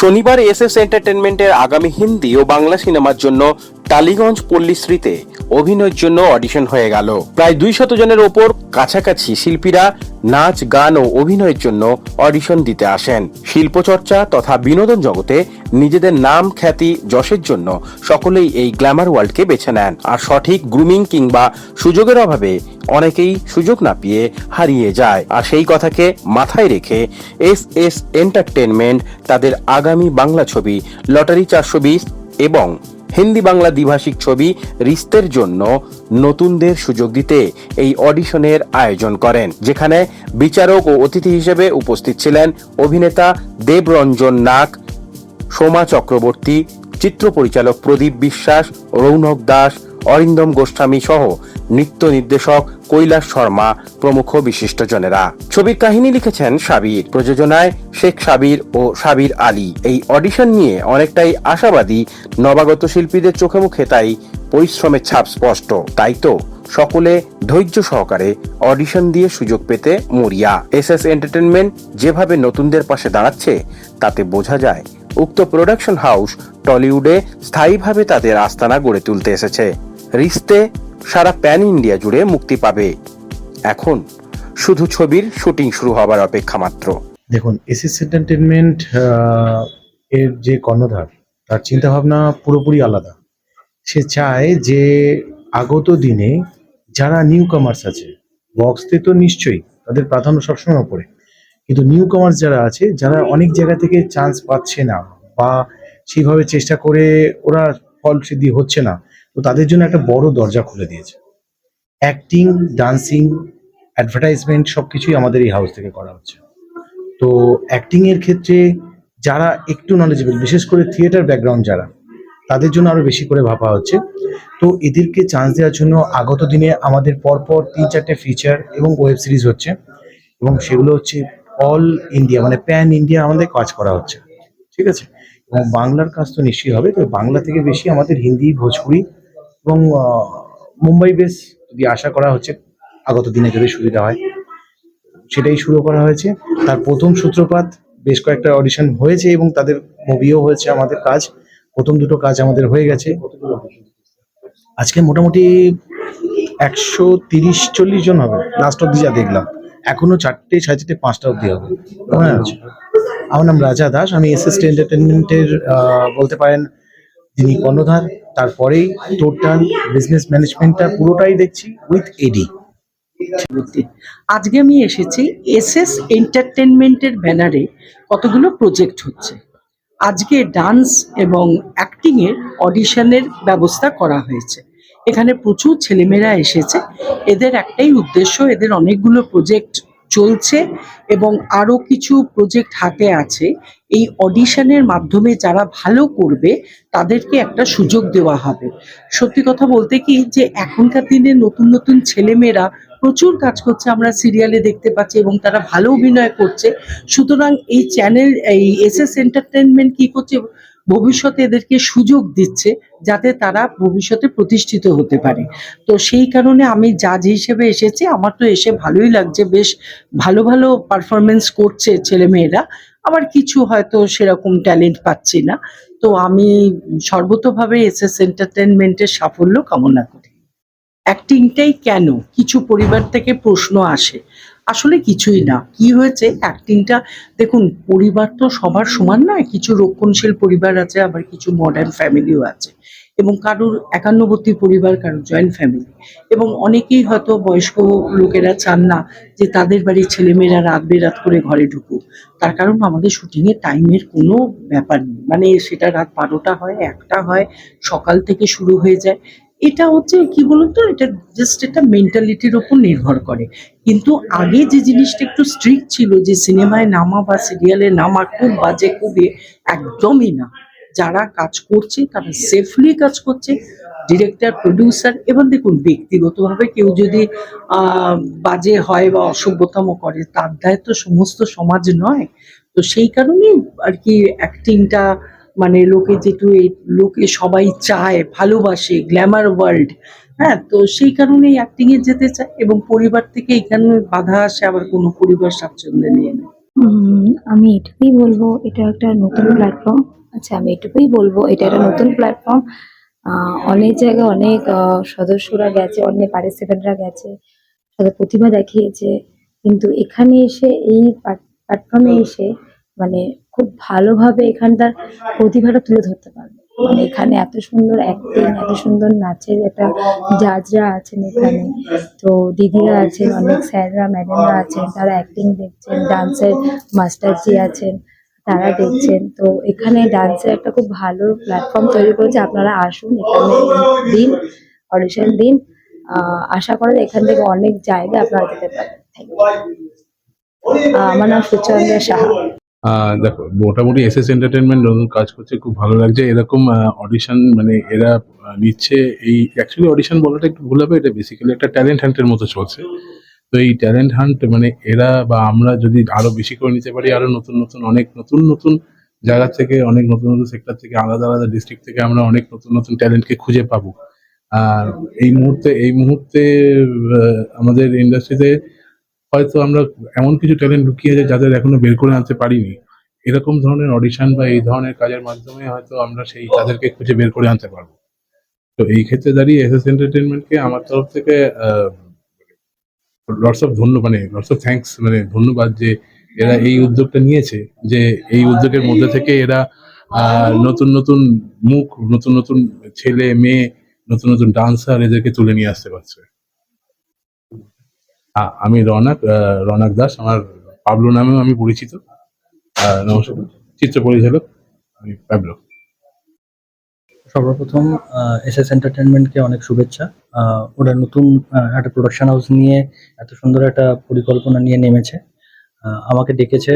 শনিবার S S এন্টারটেনমেন্টের আগামী হিন্দি ও বাংলা সিনেমার জন্য টালিগঞ্জ পল্লীশ্রীতে অভিনয়ের জন্য অডিশন হয়ে গেল। প্রায় দুই শত জনের ওপর কাছাকাছি শিল্পীরা নাচ, গান ও অভিনয়ের জন্য অডিশন দিতে আসেন। শিল্পচর্চা তথা বিনোদন জগতে নিজেদের নাম, খ্যাতি, যশের জন্য সকলেই এই গ্ল্যামার ওয়ার্ল্ডকে বেছে নেন। আর সঠিক গ্রুমিং কিংবা সুযোগের অভাবে অনেকেই সুযোগ না পেয়ে হারিয়ে যায়। আর সেই কথাকে মাথায় রেখে এস এস এন্টারটেনমেন্ট তাদের আগামী বাংলা ছবি লটারি চারশো বিশ এবং হিন্দি বাংলা দ্বিভাষিক ছবি রিস্তের জন্য নতুনদের সুযোগ দিতে এই অডিশনের আয়োজন করেন, যেখানে বিচারক ও অতিথি হিসেবে উপস্থিত ছিলেন অভিনেতা দেবরঞ্জন নাক সোমা চক্রবর্তী, চিত্র পরিচালক প্রদীপ বিশ্বাস, রৌনক দাস অরিন্দম গোস্বামী সহ নৃত্য নির্দেশক কৈলাস শর্মা, প্রমুখ বিশিষ্টজনেরা। ছবির কাহিনী লিখেছেন সাবির। প্রযোজনায় শেখ সাবির ও সাবির আলী। এই অডিশন নিয়ে অনেকটাই আশাবাদী নবাগত শিল্পীদের চোখে মুখে তাই পরিশ্রমের ছাপ স্পষ্ট। তাই তো সকলে ধৈর্য সহকারে অডিশন দিয়ে সুযোগ পেতে মরিয়া। এস এস এন্টারটেনমেন্ট যেভাবে নতুনদের পাশে দাঁড়াচ্ছে, তাতে বোঝা যায় উক্ত প্রোডাকশন হাউস টলিউডে স্থায়ীভাবে তাদের আস্তানা গড়ে তুলতে এসেছে। রিস্তে সারা প্যান ইন্ডিয়া জুড়ে মুক্তি পাবে। এখন শুধু ছবির শুটিং শুরু হবার অপেক্ষা মাত্র। দেখুন, এসএস এন্টারটেনমেন্ট এর যে কর্ণধার, তার চিন্তাভাবনা পুরোপুরি আলাদা। সে চায় যে আগত দিনে যারা নিউ কামার্স আছে, বক্সতে তো নিশ্চয়ই তাদের প্রাধান্য সবসময় ওপরে। কিন্তু নিউ কামার্স যারা আছে, যারা অনেক জায়গা থেকে চান্স পাচ্ছে না, বা সেইভাবে চেষ্টা করে ওরা ফল সিদ্ধি হচ্ছে না তো তাদের জন্য একটা বড় দরজা খুলে দিয়েছে। অ্যাক্টিং ডান্সিং অ্যাডভার্টাইজমেন্ট সব কিছুই আমাদের এই হাউস থেকে করা হচ্ছে। তো অ্যাক্টিং এর ক্ষেত্রে যারা একটু নলেজেবল বিশেষ করে থিয়েটার ব্যাকগ্রাউন্ড যারা, তাদের জন্য আরও বেশি করে ভাবা হচ্ছে। তো এদেরকে চান্স দেওয়ার জন্য আগত দিনে আমাদের পরপর তিন চারটে ফিচার এবং ওয়েব সিরিজ হচ্ছে এবং সেগুলো হচ্ছে অল ইন্ডিয়া মানে প্যান ইন্ডিয়া আমাদের কাজ করা হচ্ছে। ঠিক আছে? এবং বাংলার কাজ তো নিশ্চয়ই হবে তো বাংলা থেকে বেশি আমাদের হিন্দি, ভোজপুরি এবং মুম্বাই বেস যদি আশা করা হচ্ছে, আগত দিনে যদি সুবিধা হয়, সেটাই শুরু করা হয়েছে। তার প্রথম সূত্রপাত বেশ কয়েকটা অডিশন হয়েছে এবং তাদের মুভিও হয়েছে আমাদের কাজ। প্রথম দুটো কাজ আমাদের হয়ে গেছে। আজকে মোটামুটি একশো তিরিশ চল্লিশ জন হবে। লাস্ট অব্দি যা দেখলাম। এখনও চারটে, সাড়ে চারটে, পাঁচটা অব্দি হবে। আমার নাম রাজা দাস। আমি এস এস এন্টারটেনমেন্টের বলতে পারেন, যিনি কর্ণধার। তারপরেই টোটাল বিজনেস ম্যানেজমেন্টটা পুরোটাই দেখছি উইথ এডি আজকে আমি এসেছি এস এস এন্টারটেনমেন্টের ব্যানারে কতগুলো প্রজেক্ট হচ্ছে। আজকে ডান্স এবং অ্যাক্টিংয়ের অডিশনের ব্যবস্থা করা হয়েছে। এখানে প্রচুর ছেলেমেয়েরা এসেছে। এদের একটাই উদ্দেশ্য, এদের অনেকগুলো প্রজেক্ট চলছে এবং আরও কিছু প্রজেক্ট হাতে আছে, এই অডিশনের মাধ্যমে যারা ভালো করবে, তাদেরকে একটা সুযোগ দেওয়া হবে। সত্যি কথা বলতে কি যে, এখনকার দিনে নতুন নতুন ছেলেমেয়েরা প্রচুর কাজ করছে, আমরা সিরিয়ালে দেখতে পাচ্ছি এবং তারা ভালো অভিনয় করছে। সুতরাং এই চ্যানেল এই এস এস এন্টারটেনমেন্ট কী করছে ভবিষ্যতে এদেরকে সুযোগ দিচ্ছে যাতে তারা ভবিষ্যতে প্রতিষ্ঠিত হতে পারে। তো সেই কারণে আমি জাজ হিসেবে এসেছি। আমার তো এসে ভালোই লাগছে। বেশ ভালো ভালো পারফরমেন্স করছে ছেলেমেয়েরা। আবার কিছু হয়তো সেরকম ট্যালেন্ট পাচ্ছি না। তো আমি সর্বতভাবে এস এস এন্টারটেনমেন্টের সাফল্য কামনা করি। অ্যাক্টিংটাই কেন? কিছু পরিবার থেকে প্রশ্ন আসে। আসলে কিছুই না। কি হয়েছে? অ্যাক্টিংটা দেখুন, পরিবার তো সবার সমান নয়, কিছু রক্ষণশীল পরিবার আছে, আবার কিছু মডার্ন ফ্যামিলিও আছে। এবং কারোর একান্নবর্তী পরিবার, কারুর জয়েন্ট ফ্যামিলি এবং অনেকেই হয়তো বয়স্ক লোকেরা চান না যে তাদের বাড়ির ছেলেমেয়েরা রাত বেরাত করে ঘরে ঢুকুক। তার কারণ আমাদের শুটিংয়ের টাইমের কোনো ব্যাপার নেই। মানে সেটা রাত বারোটা হয়, একটা হয়, সকাল থেকে শুরু হয়ে যায়। এটা হচ্ছে কি বলুন তো, এটা জাস্ট এটা মেন্টালিটির ওপর নির্ভর করে। কিন্তু আগে যে জিনিসটা একটু স্ট্রিক্ট ছিল, যে সিনেমায় নামা বা সিরিয়ালে নামা, খুব বাজে খুবই একদমই না। যারা কাজ করছে, তারা সেফলি কাজ করছে। ডিরেক্টর প্রডিউসার এবার দেখুন, ব্যক্তিগতভাবে কেউ যদি বাজে হয় বা অসভ্যতম করে, তার দায় তো সমস্ত সমাজ নয়। তো সেই কারণেই আর কি অ্যাক্টিংটা মানে লোকে যেটু লোকে সবাই চায়, ভালোবাসে গ্ল্যামার ওয়ার্ল্ড হ্যাঁ? তো সেই কারণেই অ্যাক্টিংয়ে যেতে চায় এবং পরিবার থেকে এখানে বাধা আসে, আবার কোনো পরিবার স্বাচ্ছন্দ্যে নিয়ে নেয় আমি এটুকুই বলব, এটা একটা নতুন প্ল্যাটফর্ম আচ্ছা আমি এটুকুই বলব, এটা একটা নতুন প্ল্যাটফর্ম অনেক জায়গায় অনেক সদস্যরা গেছে, অনেক পার্টিসিপেন্টরা গেছে, তাদের প্রতিভা দেখিয়েছে। কিন্তু এখানে এসে, এই প্ল্যাটফর্মে এসে মানে খুব ভালোভাবে এখানটার প্রতিভাটা তুলে ধরতে পারবে। মানে এখানে এত সুন্দর অ্যাক্টিং এত সুন্দর নাচের একটা জাজরা আছেন এখানে। তো দিদিরা আছেন, অনেক স্যাররা, ম্যাডামরা আছেন, তারা অ্যাক্টিং দেখছেন, ডান্সের মাস্টারজি আছেন, তারা দেখছেন। তো এখানে ডান্সের একটা খুব ভালো প্ল্যাটফর্ম তৈরি করেছে। আপনারা আসুন এখানে দিন অডিশন দিন। আশা করা যায় এখান থেকে অনেক জায়গা আপনারা যেতে পারেন আমার নাম সুচন্দ্রা সাহা। দেখো, মোটামুটি এস এস এন্টারটেনমেন্ট নতুন কাজ করছে, খুব ভালো লাগছে। এরকম অডিশন মানে এরা নিচ্ছে এই অ্যাকচুয়ালি অডিশন বলাটা একটু ভুল হবে, এটা বেসিক্যালি একটা ট্যালেন্ট হান্টের মতো চলছে। তো এই ট্যালেন্ট হান্ট মানে এরা বা আমরা যদি আরও বেশি করে নিতে পারি, আরও নতুন নতুন, অনেক নতুন নতুন জায়গা থেকে, অনেক নতুন নতুন সেক্টর থেকে, আলাদা আলাদা ডিস্ট্রিক্ট থেকে আমরা অনেক নতুন নতুন ট্যালেন্টকে খুঁজে পাবো। আর এই মুহূর্তে এই মুহূর্তে আমাদের ইন্ডাস্ট্রিতে হয়তো আমরা এমন কিছু ট্যালেন্ট লুকিয়ে আছে যাদের এখনও বের করে আনতে পারিনি। এরকম ধরনের অডিশন বা এই ধরনের কাজের মাধ্যমে হয়তো আমরা সেই তাদেরকে খুঁজে বের করে আনতে পারব। তো এই ক্ষেত্রে দাঁড়িয়ে এস এস এন্টারটেনমেন্টকে আমার তরফ থেকে লটস অফ ধন্য মানে লটস অফ থ্যাঙ্কস মানে ধন্যবাদ যে এরা এই উদ্যোগটা নিয়েছে, যে এই উদ্যোগের মধ্যে থেকে এরা নতুন নতুন মুখ, নতুন নতুন ছেলে, মেয়ে, নতুন নতুন ডান্সার এদেরকে তুলে নিয়ে আসতে পারছে। আমি রনাক রনক দাস, আমার পাবলো নামেও আমি পরিচিত। নমস্কার। চিত্র পরিচালক, আমি পাবলো। সর্বপ্রথম এস এস এন্টারটেনমেন্টকে অনেক শুভেচ্ছা। ওরা নতুন একটা প্রোডাকশন হাউস নিয়ে এত সুন্দর একটা পরিকল্পনা নিয়ে নেমেছে। আমাকে ডেকেছে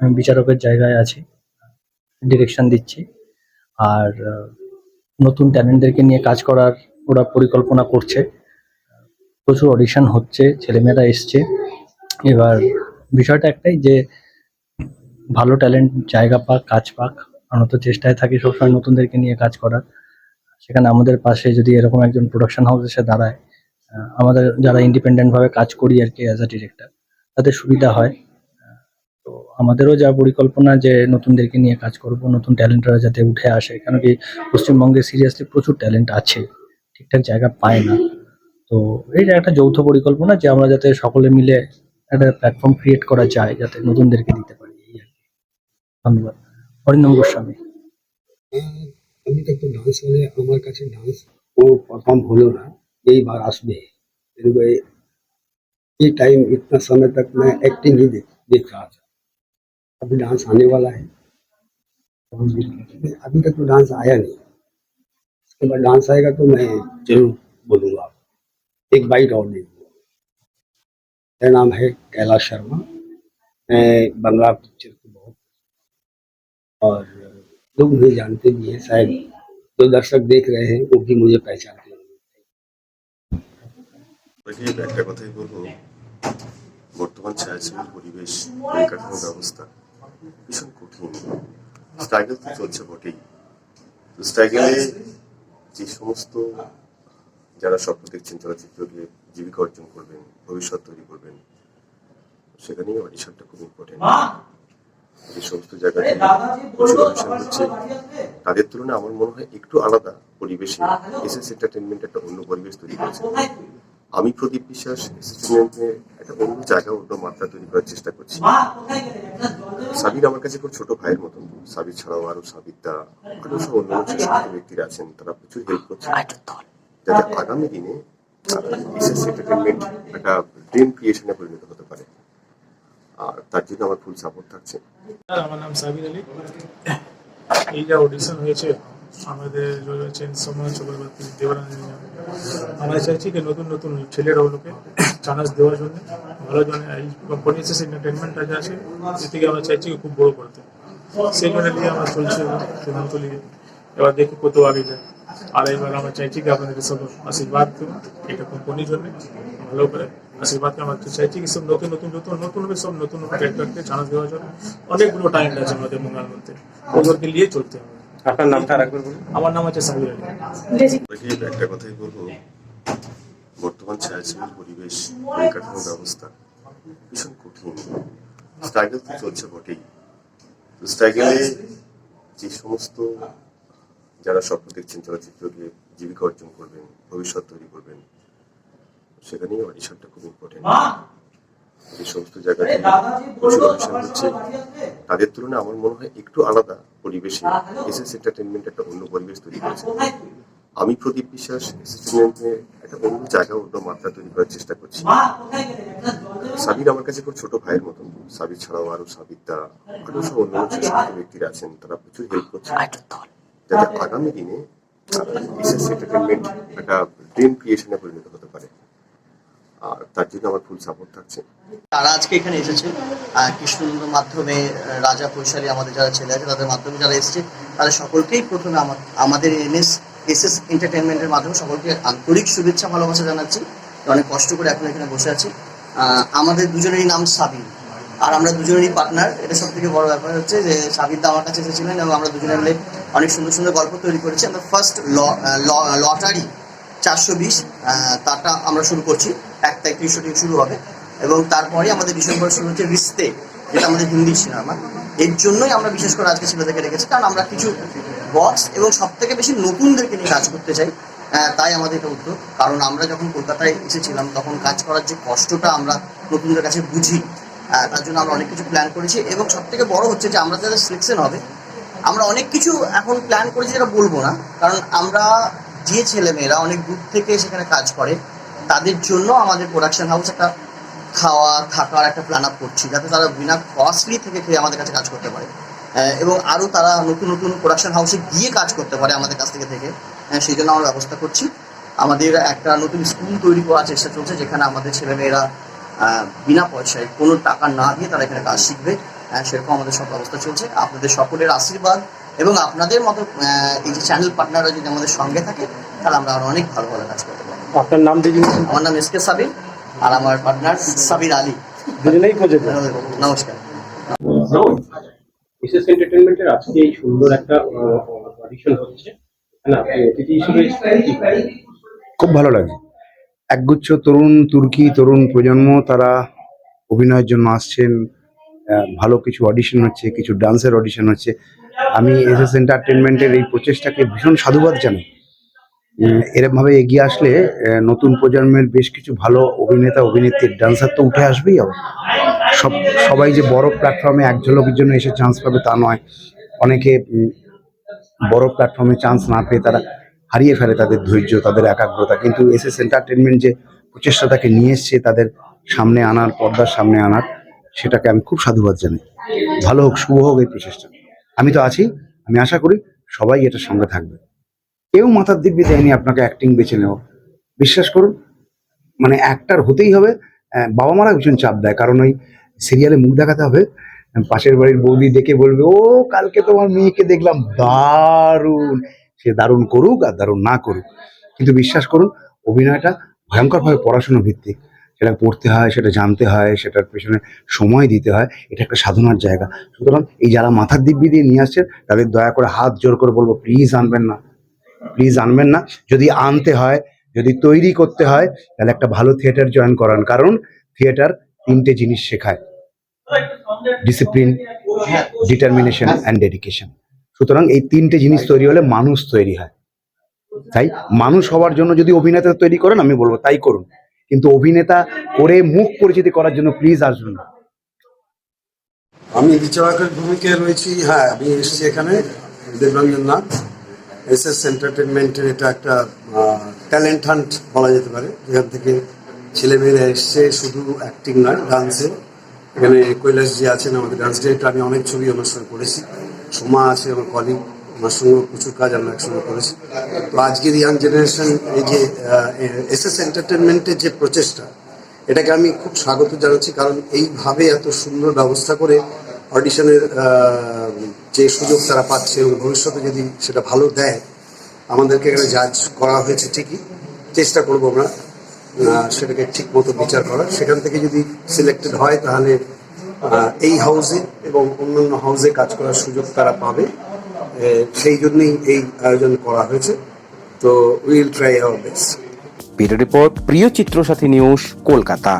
আমি বিচারকের জায়গায় আছি ডিরেকশন দিচ্ছি। আর নতুন ট্যালেন্টদেরকে নিয়ে কাজ করার ওরা পরিকল্পনা করছে। প্রচুর অডিশন হচ্ছে, ছেলেমেয়েরা এসছে। এবার বিষয়টা একটাই যে, ভালো ট্যালেন্ট জায়গা পাক, কাজ পাক। আমরা তো চেষ্টায় থাকি সবসময় নতুনদেরকে নিয়ে কাজ করার। সেখানে আমাদের পাশে যদি এরকম একজন প্রোডাকশন হাউস এসে দাঁড়ায় আমাদের যারা ইন্ডিপেন্ডেন্ট ভাবে কাজ করি আর কি অ্যাজ আ ডিরেক্টর তাদের সুবিধা হয়। তো আমাদেরও যা পরিকল্পনা যে নতুনদেরকে নিয়ে কাজ করব, নতুন ট্যালেন্টরা যাতে উঠে আসে, কেন কি পশ্চিমবঙ্গে সিরিয়াসলি প্রচুর ট্যালেন্ট আছে, ঠিকঠাক জায়গা পায় না। তো এটা একটা যৌথ পরিকল্পনা যে আমরা যাতে সকলে মিলে একটা প্ল্যাটফর্ম ক্রিয়েট করা যায় যাতে নতুনদেরকে দিতে পারি। এই আর কি ধন্যবাদ। অরিন্দম গোস্বামী। আমি তো ডান্স হলে আমার কাছে ডান্স কোনো পারফর্ম হলো না এইবার আসবে। এই টাইম इतना समय तक मैं एक्टिंग ही देख देख रहा था अभी डांस आने वाला है अभी तक तो डांस आया नहीं इसके बाद डांस आएगा तो मैं जरूर बोलूँगा एक बाइट और दे दूंगा मेरा नाम है कैलाश शर्मा मैं बंगला पिक्चर को बहुत और लोग मुझे जानते भी हैं शायद जो दर्शक देख रहे हैं वो भी मुझे पहचानते हैं আপনাকে একটা কথাই বলবো বর্তমান ছায়াছবির পরিবেশ পরিকাঠামো ব্যবস্থা ভীষণ কঠিন স্ট্রাগল তো চলছে বটেই তো স্ট্রাগলে যে সমস্ত যারা স্বপ্ন দেখছেন চলচ্চিত্রকে জীবিকা অর্জন করবেন ভবিষ্যৎ তৈরি করবেন। সেখানেই অডিশনটা খুব ইম্পর্টেন্ট যে সমস্ত অডিশন হচ্ছে তাদের তুলনায় আমার মনে হয় একটু আলাদা পরিবেশে এস এস এন্টারটেনমেন্ট একটা অন্য পরিবেশ তৈরি করেছে। আমি প্রদীপ বিশ্বাস এসেসমেন্টে একটা অন্য জায়গা অন্য মাত্রা তৈরি করার চেষ্টা করছি। সাবির আমার কাছে খুব ছোট ভাইয়ের মতন। সাবির ছাড়াও আরও সাবিরদা আরও সব অন্য যে সমস্ত ব্যক্তিরা আছেন তারা প্রচুর হেল্প করছে যাতে আগামী দিনে এন্টারটেনমেন্ট একটা ড্রিম ক্রিয়েশনে পরিণত হতে পারে। আর তার জন্য আমার ফুল সাপোর্ট থাকছে। আমার নাম সাবির আলী। এই যা অডিশন হয়েছে আমাদের রয়েছেন সমাজ চক্রবর্তী আমরা চাইছি যে নতুন নতুন ছেলেরা ওগুলোকে চান্স দেওয়ার জন্য। ভালো জন্য এই কোম্পানি যে আছে এ থেকে আমরা চাইছি খুব বড় করতে। সেই জন্য নিয়ে আমরা চলছে সিদ্ধান্ত নিয়ে এবার দেখি কত আগে যায়। আর এবার আমরা চাইছি কি আপনাদের সব আশীর্বাদ এটা কোম্পানির জন্য ভালো করে আশীর্বাদ আমরা চাইছি কি সব নতুন নতুন নতুন নতুন হবে সব নতুন নতুন ক্যারেক্টারকে চান্স দেওয়ার জন্য অনেকগুলো টাইম আছে আমাদের মঙ্গাল মধ্যে ওদেরকে নিয়ে চলতে হবে। আপনার নামটা রাখবেন আমার নাম আছে আলী। একটা কথাই বলব। বর্তমান ছায়াছবির পরিবেশ পরিকাঠামো ব্যবস্থা ভীষণ কঠিন। স্ট্রাগল তো চলছে বটেই। স্ট্রাগলে যে সমস্ত যারা স্বপ্ন দেখছেন চলচ্চিত্রকে জীবিকা অর্জন করবেন ভবিষ্যৎ তৈরি করবেন। সেখানেই অডিশনটা খুব ইম্পর্টেন্ট যে সমস্ত প্রচুর অডিশন হচ্ছে। তাদের তুলনায় আমার মনে হয় একটু আলাদা পরিবেশে এসএস এন্টারটেনমেন্ট একটা অন্য পরিবেশ তৈরি করেছে। আমি প্রদীপ বিশ্বাস একটা অন্য জায়গা অন্য মাত্রা তৈরি করার চেষ্টা করছি। সাবির আমার কাছে খুব ছোট ভাইয়ের মতন। সাবির ছাড়াও আরও সাবিরদা আরও সব অন্য যে সমস্ত ব্যক্তিরা আছেন তারা প্রচুর হেল্প করছে যাতে আগামী দিনে এসএস এন্টারটেনমেন্ট একটা ড্রিম ক্রিয়েশনে পরিণত হতে পারে। আর তার জন্য আমার ফুল সাপোর্ট থাকছে। তারা আজকে এখানে এসেছে। আহ, কৃষ্ণনন্দর মাধ্যমে আহ, রাজা কৈশালী আমাদের যারা ছেলে আছে তাদের মাধ্যমে যারা এসেছে তাদের সকলকেই প্রথমে আমা- আমাদের এনএস এস এস এন্টারটেনমেন্টের মাধ্যমে সকলকে আন্তরিক শুভেচ্ছা ভালোবাসা জানাচ্ছি। অনেক কষ্ট করে এখন এখানে বসে আছি। আহ, আমাদের দুজনেরই নাম সাবিন। আর আমরা দুজনেরই পার্টনার এটা সব থেকে বড় ব্যাপার হচ্ছে যে সাবির দা আমার কাছে এসেছিলেন এবং আমরা দুজনে মিলে অনেক সুন্দর সুন্দর গল্প তৈরি করেছি। আমরা ফার্স্ট লটারি চারশো বিশ তাটা আমরা শুরু করছি। এক তারিখ শুটিং শুরু হবে। এবং তারপরে আমাদের ডিসেম্বর শুরু হচ্ছে রিস্তে, যেটা আমাদের হিন্দি সিনেমা। এর জন্যই আমরা বিশেষ করে আজকে ছেলেদেরকে রেখেছি কারণ আমরা কিছু বক্স এবং সব থেকে বেশি নতুনদেরকে নিয়ে কাজ করতে চাই তাই আমাদের এটা উদ্যোগ। কারণ আমরা যখন কলকাতায় এসেছিলাম, তখন কাজ করার যে কষ্টটা আমরা নতুনদের কাছে বুঝি তার জন্য আমরা অনেক কিছু প্ল্যান করেছি। এবং সব থেকে বড় হচ্ছে যে আমরা যাদের সিলেকশন হবে আমরা অনেক কিছু এখন প্ল্যান করেছি যেটা বলব না, কারণ আমরা যে ছেলেমেয়েরা অনেক দূর থেকে সেখানে কাজ করে, তাদের জন্য আমাদের প্রোডাকশন হাউস একটা খাওয়া, থাকার একটা প্ল্যান আপ করছি, যাতে তারা বিনা কস্টলি থেকে খেয়ে আমাদের কাছে কাজ করতে পারে। এবং আরও তারা নতুন নতুন প্রোডাকশন হাউসে গিয়ে কাজ করতে পারে আমাদের কাছ থেকে থেকে। সেই জন্য আমরা ব্যবস্থা করছি। আমাদের একটা নতুন স্কুল তৈরি করার চেষ্টা চলছে, যেখানে আমাদের ছেলেমেয়েরা বিনা পয়সায় কোনো টাকা না দিয়ে তারা এখানে কাজ শিখবে। সেরকম আমাদের সব ব্যবস্থা চলছে। আপনাদের সকলের আশীর্বাদ এবং আপনাদের মতো আহ, এই যে চ্যানেল পার্টনাররা যদি আমাদের সঙ্গে থাকে তাহলে আমরা আরও অনেক ভালো ভালো কাজ করতে পারব। আপনার নাম দিয়ে আমার নাম এস কে সাবির আর আমার পার্টনার সাবির আলী। দুজনেই নমস্কার। এসএস এন্টারটেনমেন্টের আজকে এই সুন্দর একটা অডিশন হচ্ছে। না অতিথি হিসেবে খুব ভালো লাগে। একগুচ্ছ তরুণ তুর্কি তরুণ প্রজন্ম তারা অভিনয়ের জন্য আসছেন। ভালো কিছু অডিশন হচ্ছে, কিছু ডান্সের অডিশন হচ্ছে। আমি এস এস এন্টারটেনমেন্টের এই প্রচেষ্টাকে ভীষণ সাধুবাদ জানাই। এরমভাবে এগিয়ে আসলে নতুন প্রজন্মের বেশ কিছু ভালো অভিনেতা, অভিনেত্রীর ডান্সার তো উঠে আসবেই হবে সব, সবাই যে বড় প্ল্যাটফর্মে এক ঝলকের জন্য এসে চান্স পাবে তা নয়। অনেকে বড় প্ল্যাটফর্মে চান্স না পেয়ে তারা হারিয়ে ফেলে তাদের ধৈর্য, তাদের একাগ্রতা। কিন্তু এস এস এন্টারটেনমেন্ট যে প্রচেষ্টাটাকে নিয়ে এসছে, তাদের সামনে আনার, পর্দার সামনে আনার সেটাকে আমি খুব সাধুবাদ জানাই। ভালো হোক, শুভ হোক এই প্রচেষ্টা। আমি তো আছি, আমি আশা করি সবাই এটার সঙ্গে থাকবে। কেউ মাথার দিব্যি দেয়নি আপনাকে অ্যাক্টিং বেছে নেওয়া। বিশ্বাস করুন মানে অ্যাক্টার হতেই হবে বাবা মারা ভীষণ চাপ দেয়। কারণ ওই সিরিয়ালে মুখ দেখাতে হবে, পাশের বাড়ির বৌদি দেখে বলবে, ও, কালকে তোমার মেয়েকে দেখলাম, দারুণ। সে দারুণ করুক আর দারুণ না করুক। কিন্তু বিশ্বাস করুন, অভিনয়টা ভয়ঙ্করভাবে পড়াশোনা ভিত্তিক। সেটা পড়তে হয়, সেটা জানতে হয়, সেটার পেছনে সময় দিতে হয়, এটা একটা সাধনার জায়গা। সুতরাং এই যারা মাথার দিব্যি দিয়ে নিয়ে আসছেন তাদের দয়া করে হাত জোর করে বলব প্লিজ আনবেন না। প্লিজ আনবেন না। যদি আনতে হয়, যদি তৈরি করতে হয়, তাহলে একটা ভালো থিয়েটার জয়েন করান। কারণ থিয়েটার তিনটে জিনিস শেখায়। ডিসিপ্লিন ডিটারমিনেশন অ্যান্ড ডেডিকেশন সুতরাং এই তিনটে জিনিস তৈরি হলে মানুষ তৈরি হয়। তাই মানুষ হওয়ার জন্য যদি অভিনেতা তৈরি করেন, আমি বলব, তাই করুন। কিন্তু অভিনেতা করে মুখ পরিচিতি করার জন্য প্লিজ আসবেন না। আমি বিচারকের ভূমিকায় রয়েছি হ্যাঁ আমি এসেছি এখানে, দেবরঞ্জন নাথ এস এস এন্টারটেনমেন্টের এটা একটা ট্যালেন্ট হান্ট বলা যেতে পারে, যেখান থেকে ছেলেমেয়েরা এসছে, শুধু অ্যাক্টিং নয় ডান্সে এখানে কৈলাসজি আছেন আমাদের ডান্স ডিরেক্টর আমি অনেক ছবি ওনার সঙ্গে করেছি। সোমা আছে, আমার কলিগ ওনার সঙ্গে প্রচুর কাজ আমরা একসঙ্গে করেছি। তো আজকের ইয়াং জেনারেশন এই যে এস এস এন্টারটেনমেন্টের যে প্রচেষ্টা, এটাকে আমি খুব স্বাগত জানাচ্ছি কারণ এইভাবে এত সুন্দর ব্যবস্থা করে অডিশনের যে সুযোগ তারা পাচ্ছে এবং ভবিষ্যতে যদি সেটা ভালো দেয়, আমাদেরকে এখানে জাজ করা হয়েছে ঠিকই। চেষ্টা করব আমরা সেটাকে ঠিক মতো বিচার করার। সেখান থেকে যদি সিলেক্টেড হয় তাহলে এই হাউসে এবং অন্যান্য হাউসে কাজ করার সুযোগ তারা পাবে। সেই জন্যই এই আয়োজন করা হয়েছে। তো will try our best bureau report, প্রিয় চিত্র সাথী নিউজ, কলকাতা।